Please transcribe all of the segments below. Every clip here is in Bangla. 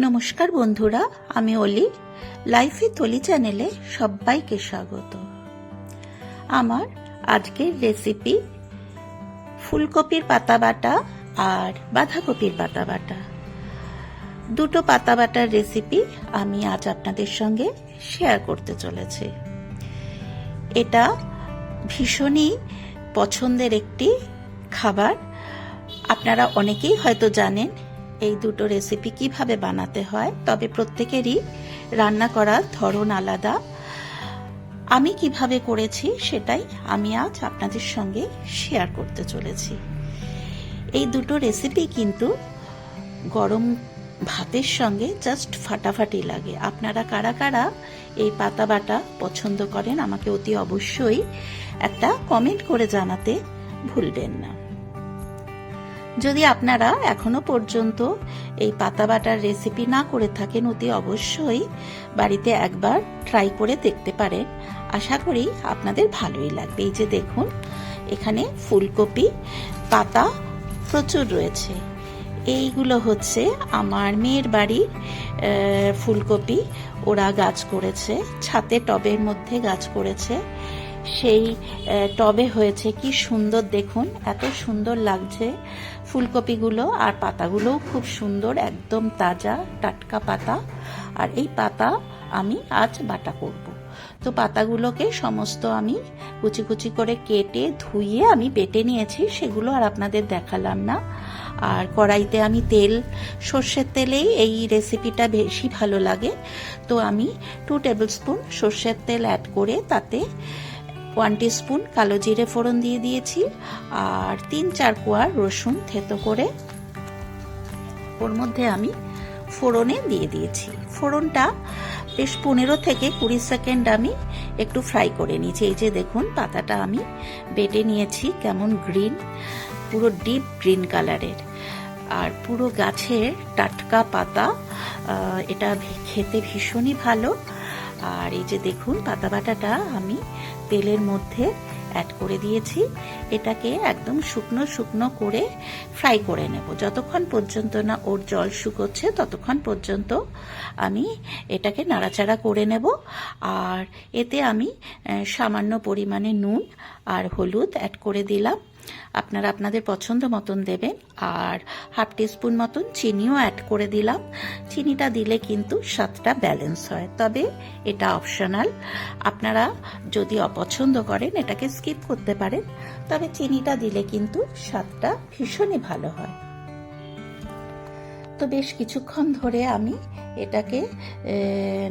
নমস্কার বন্ধুরা, আমি অলি। লাইফে তলি চ্যানেলে সবাইকে স্বাগত। আমার আজকের রেসিপি ফুলকপির পাতা বাটা আর বাঁধাকপির পাতা বাটা। দুটো পাতা বাটার রেসিপি আমি আজ আপনাদের সঙ্গে শেয়ার করতে চলেছি। এটা ভীষণই পছন্দের একটি খাবার। আপনারা অনেকেই হয়তো জানেন এই দুটো রেসিপি কীভাবে বানাতে হয়? তবে প্রত্যেকেরই রান্না করার ধরন আলাদা। আমি কীভাবে করেছি সেটাই আমি আজ আপনাদের সঙ্গে শেয়ার করতে চলেছি। এই দুটো রেসিপি কিন্তু গরম ভাতের সঙ্গে জাস্ট ফাটাফাটি লাগে। আপনারা কারা কারা এই পাতা বাটা পছন্দ করেন আমাকে অতি অবশ্যই একটা কমেন্ট করে জানাতে ভুলবেন না। যদি আপনারা এখনও পর্যন্ত এই পাতা বাটার রেসিপি না করে থাকেন, অতি অবশ্যই বাড়িতে একবার ট্রাই করে দেখতে পারেন। আশা করি আপনাদের ভালোই লাগবে। এই যে দেখুন, এখানে ফুলকপি, পাতা প্রচুর রয়েছে। এইগুলো হচ্ছে আমার মেয়ের বাড়ির ফুলকপি। ওরা গাছ করেছে, ছাতে টবের মধ্যে গাছ করেছে। সেই টবে হয়েছে। কি সুন্দর দেখুন, এত সুন্দর লাগছে ফুলকপিগুলো আর পাতাগুলোও খুব সুন্দর, একদম তাজা টাটকা পাতা। আর এই পাতা আমি আজ বাটা করব। তো পাতাগুলোকে সমস্ত আমি কুচি কুচি করে কেটে ধুইয়ে আমি বেটে নিয়েছি, সেগুলো আর আপনাদের দেখালাম না। আর কড়াইতে আমি তেল, সর্ষের তেলেই এই রেসিপিটা বেশি ভালো লাগে। তো আমি টু টেবিল স্পুন সর্ষের তেল অ্যাড করে তাতে ওয়ান স্পুন কালো জিরে ফোড়ন দিয়ে দিয়েছি আর তিন চার কোয়ার রসুন থেতো করে ওর মধ্যে আমি ফোড়নে দিয়ে দিয়েছি। ফোড়নটা বেশ পনেরো থেকে কুড়ি সেকেন্ড আমি একটু ফ্রাই করে নিয়েছি। এই যে দেখুন, পাতাটা আমি বেটে নিয়েছি, কেমন গ্রিন, পুরো ডিপ গ্রিন কালারের। আর পুরো গাছের টাটকা পাতা এটা খেতে ভীষণই ভালো। আর এই যে দেখুন, পাতা বাটাটা আমি তেলের মধ্যে অ্যাড করে দিয়েছি। এটাকে একদম শুকনো শুকনো করে ফ্রাই করে নেব। যতক্ষণ পর্যন্ত না ওর জল শুকোচ্ছে, ততক্ষণ পর্যন্ত আমি এটাকে নাড়াচাড়া করে নেব। আর এতে আমি সামান্য পরিমাণে নুন আর হলুদ অ্যাড করে দিলাম। আপনারা আপনাদের পছন্দ মতন দেবেন, আর হাফ টিস্পুন মতন চিনিও অ্যাড করে দিলাম। চিনিটা দিলে কিন্তু স্বাদটা ব্যালেন্স হয়। তবে এটা অপশনাল আপনারা যদি অপছন্দ করেন, এটাকে স্কিপ করতে পারেন। তবে চিনিটা দিলে কিন্তু স্বাদটা ভীষণই ভালো হয়। তো বেশ কিছুক্ষণ ধরে আমি এটাকে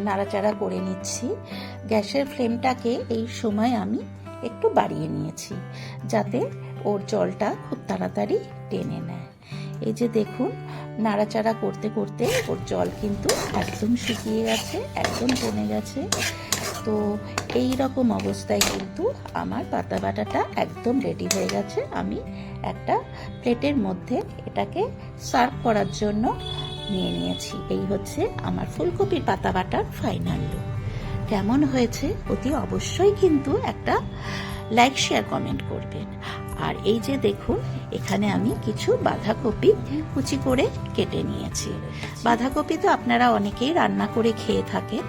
নাড়াচাড়া করে নিচ্ছি। গ্যাসের ফ্লেমটাকে এই সময় আমি একটু বাড়িয়ে নিয়েছি। যাতে ওর জলটা খুব তাড়াতাড়ি টেনে নেয়। এই যে দেখুন, নাড়াচাড়া করতে করতে ওর জল কিন্তু একদম শুকিয়ে গেছে, একদম কমে গেছে। তো এই রকম অবস্থায় কিন্তু আমার পাতা বাটাটা একদম রেডি হয়ে গেছে। আমি একটা প্লেটের মধ্যে এটাকে সার্ভ করার জন্য নিয়ে নিয়েছি। এই হচ্ছে আমার ফুলকপির পাতা বাটার ফাইনাল লুক কেমন হয়েছে অতি অবশ্যই কিন্তু একটা লাইক শেয়ার কমেন্ট করবেন। আর এই যে দেখুন, এখানে আমি কিছু বাঁধাকপি কুচি করে কেটে নিয়েছি। বাঁধাকপি তো আপনারা অনেকেই রান্না করে খেয়ে থাকেন,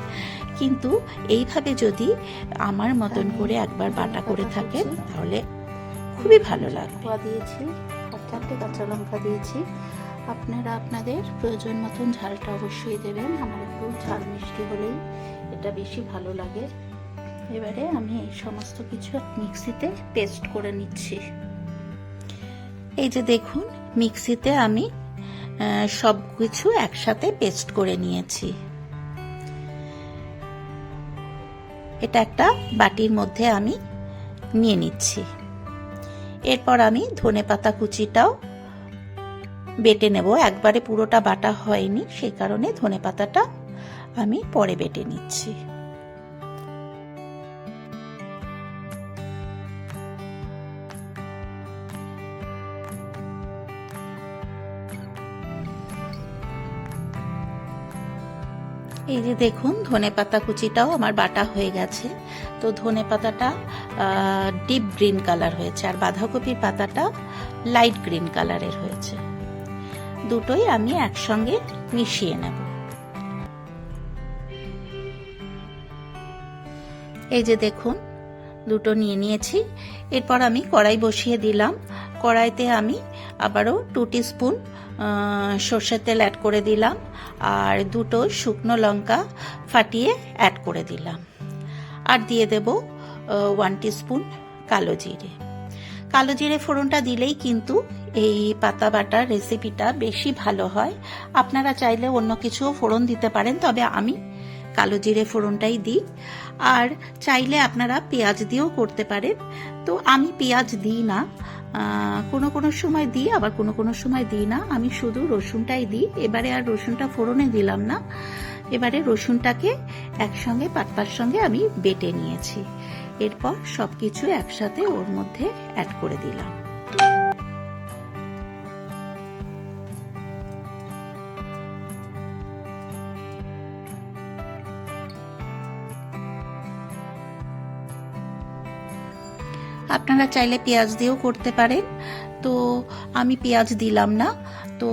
কিন্তু এইভাবে যদি আমার মতন করে একবার বাটা করে থাকেন, তাহলে খুবই ভালো লাগবে। দিয়েছি, চারটে কাঁচা লঙ্কা দিয়েছি। আপনারা আপনাদের প্রয়োজন মতন ঝালটা অবশ্যই দেবেন, আমার একটু ঝাল মিষ্টি হলেই এটা বেশি ভালো লাগে। এবারে আমি এই সমস্ত কিছু মিক্সিতে পেস্ট করে নিচ্ছি। এই যে দেখুন, মিক্সিতে আমি সব কিছু একসাথে পেস্ট করে নিয়েছি। এটা একটা বাটির মধ্যে আমি নিয়ে নিচ্ছি। এরপর আমি ধনে পাতা কুচিটাও বেটে নেব। একবারে পুরোটা বাটা হয়নি সেই কারণে ধনে পাতাটা আমি পরে বেটে নিচ্ছি। এই যে দেখুন, ধনে পাতা কুচিটাও আমার বাটা হয়ে গেছে। তো ধনে পাতাটা ডিপ গ্রিন কালার হয়েছে আর বাঁধাকপির পাতাটা লাইট গ্রিন কালারের হয়েছে। দুটোই আমি একসঙ্গে মিশিয়ে নেব। এই যে দেখুন, দুটো নিয়ে নিয়েছি। এরপর আমি কড়াই বসিয়ে দিলাম। কড়াইতে আমি আবারও টু স্পুন সর্ষের তেল অ্যাড করে দিলাম আর দুটো শুকনো লঙ্কা ফাটিয়ে অ্যাড করে দিলাম। আর দিয়ে দেব ওয়ান স্পুন কালো জিরে। কালো জিরে ফোড়নটা দিলেই কিন্তু এই পাতা বাটার রেসিপিটা বেশি ভালো হয়। আপনারা চাইলে অন্য কিছুও ফোড়ন দিতে পারেন, তবে আমি কালো জিরে ফোড়নটাই দিই। আর চাইলে আপনারা পেঁয়াজ দিয়েও করতে পারেন। তো আমি পেঁয়াজ দিই না কোনো কোনো সময় দিই, আবার কোনো কোনো সময় দিই না। আমি শুধু রসুনটাই দিই। এবারে আর রসুনটা ফোড়নে দিলাম না। এবারে রসুনটাকে একসঙ্গে, পাতপার সঙ্গে আমি বেটে নিয়েছি। এরপর সব কিছু একসাথে ওর মধ্যে অ্যাড করে দিলাম। আপনারা চাইলে পেঁয়াজ দিয়েও করতে পারেন। তো আমি পেঁয়াজ দিলাম না। তো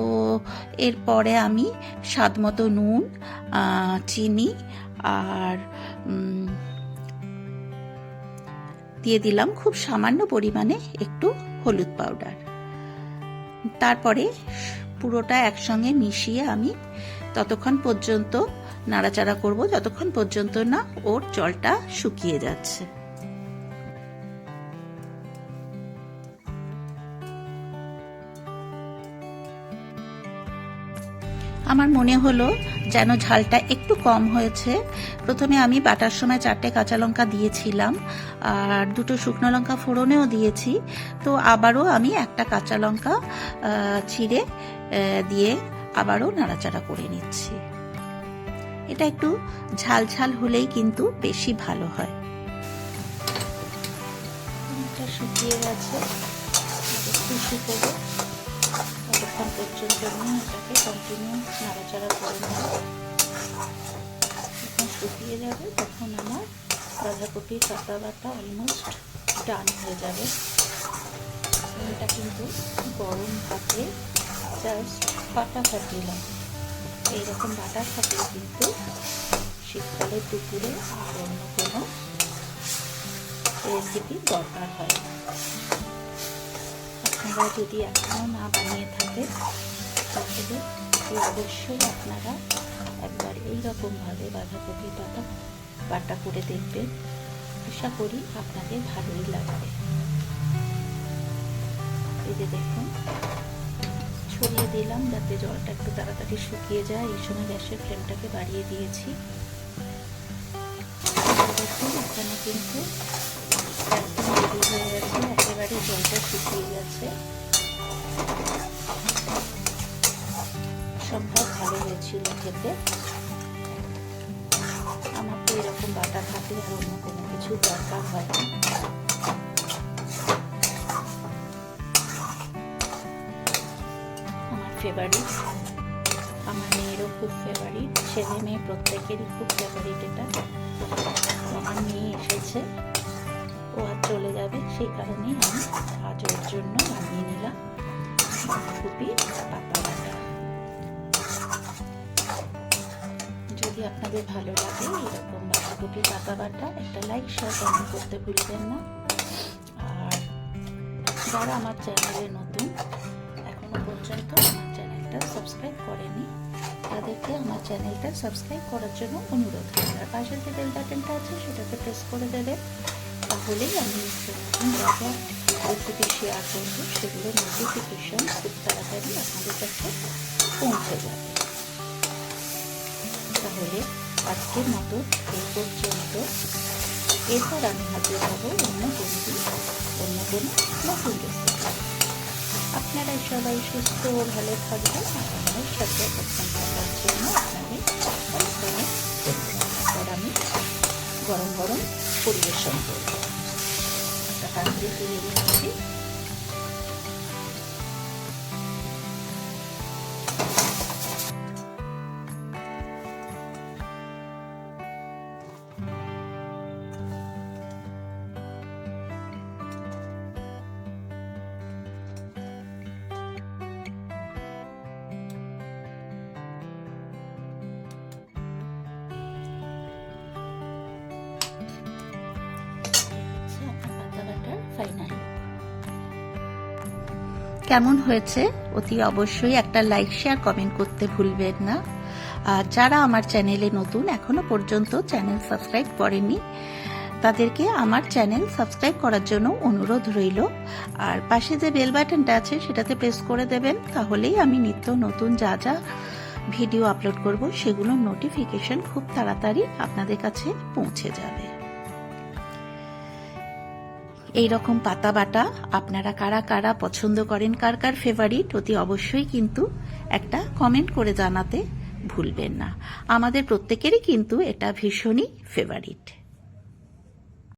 এরপরে আমি স্বাদ মতো নুন চিনি আর দিয়ে দিলাম খুব সামান্য পরিমাণে একটু হলুদ পাউডার। তারপরে পুরোটা একসঙ্গে মিশিয়ে আমি ততক্ষণ পর্যন্ত নাড়াচাড়া করব, যতক্ষণ পর্যন্ত না ওর জলটা শুকিয়ে যাচ্ছে। আমার মনে হলো যেন ঝালটা একটু কম হয়েছে। প্রথমে আমি বাটার সময় চারটে কাঁচা লঙ্কা দিয়েছিলাম, আর দুটো শুকনো লঙ্কা ফোড়নেও দিয়েছি। তো আবারও আমি একটা কাঁচা লঙ্কা ছিঁড়ে দিয়ে আবারও নাড়াচাড়া করে নিচ্ছি। এটা একটু ঝাল ঝাল হলেই কিন্তু বেশি ভালো হয়। শুকিয়ে গেছে ততক্ষণ পর্যন্ত আমি এটাকে কন্টিনিউ নাড়াচাড়া করে নেব যখন শুকিয়ে যাবে তখন আমার বাঁধাকপির পাতা বাটা অলমোস্ট ডান হয়ে যাবে। এটা কিন্তু গরম ভাতে জাস্ট ফাটাফাটি লাগে এইরকম বাটা থাকলে কিন্তু শীতকালের দুপুরে আর অন্য কোনো রেসিপি দরকার হয় আপনারা যদি এখনও না বানিয়ে থাকেন তাহলে অবশ্যই আপনারা একবার এই রকমভাবে বাঁধাকপি পাতা বাটা করে দেখবেন। আশা করি আপনাদের ভালোই লাগবে। এই যে দেখুন, ছড়িয়ে দিলাম যাতে জলটা একটু তাড়াতাড়ি শুকিয়ে যায়, এই সময় গ্যাসের ফ্লেমটাকে বাড়িয়ে দিয়েছি। দেখুন, এখানে কিন্তু একদম হয়ে গেছে। জলটা শুকিয়ে গেছে। সম্ভব ভালো হয়েছিল খেতে। আমার তো এরকম বাটা থাকলে আর অন্য কোনো কিছু দরকার হয় আমার ফেভারিট আমার মেয়েরও খুব ফেভারিট ছেলে মেয়ে প্রত্যেকেরই খুব ফেভারিট এটা। আমার মেয়ে এসেছে। ও আর চলে যাবে, সেই কারণেই আমি আজ ওর জন্য বানিয়ে নিলাম বাঁধাকপি পাতা বাটা। যদি আপনাদের ভালো লাগে এরকম বাঁধাকপি পাতা বাটা, একটা লাইক শেয়ার কমেন্ট করতে ভুলবেন না। আর যারা আমার চ্যানেলে নতুন, এখনও পর্যন্ত আমার চ্যানেলটা সাবস্ক্রাইব করেনি, তাদেরকে আমার চ্যানেলটা সাবস্ক্রাইব করার জন্য অনুরোধ। করি আর পাশের যে বেল বাটনটা আছে সেটাকে প্রেস করে দেবে তাহলেই আমি যা যা রেসিপি শেয়ার করব সেগুলোর নোটিফিকেশন খুব তাড়াতাড়ি আপনাদের কাছে পৌঁছে যাবে। তাহলে আজকের মতো এই পর্যন্ত। এরপর আমি হাজির হব অন্য কোনো দিন, অন্য কোনো নতুন আপনারা সবাই সুস্থ ও ভালো থাকবেন। আমার সাথে অবস্থান করার জন্য আপনাদের অনেক আমি গরম গরম পরিবেশন করব। তাড়াতাড়ি ফিরে নিচ্ছি কেমন হয়েছে? অতি অবশ্যই একটা লাইক, শেয়ার, কমেন্ট করতে ভুলবেন না। আর যারা আমার চ্যানেলে নতুন, এখনও পর্যন্ত চ্যানেল সাবস্ক্রাইব করেনি তাদেরকে আমার চ্যানেল সাবস্ক্রাইব করার জন্য অনুরোধ রইল। আর পাশে যে বেল বাটনটা আছে, সেটাতে প্রেস করে দেবেন, তাহলেই আমি নিত্য নতুন যা যা ভিডিও আপলোড করব, সেগুলোর নোটিফিকেশন খুব তাড়াতাড়ি আপনাদের কাছে পৌঁছে যাবে। এই রকম পাতা বাটা আপনারা কারা কারা পছন্দ করেন, কার কার ফেভারিট অতি অবশ্যই কিন্তু একটা কমেন্ট করে জানাতে ভুলবেন না। আমাদের প্রত্যেকেরই কিন্তু এটা ভীষণই ফেভারিট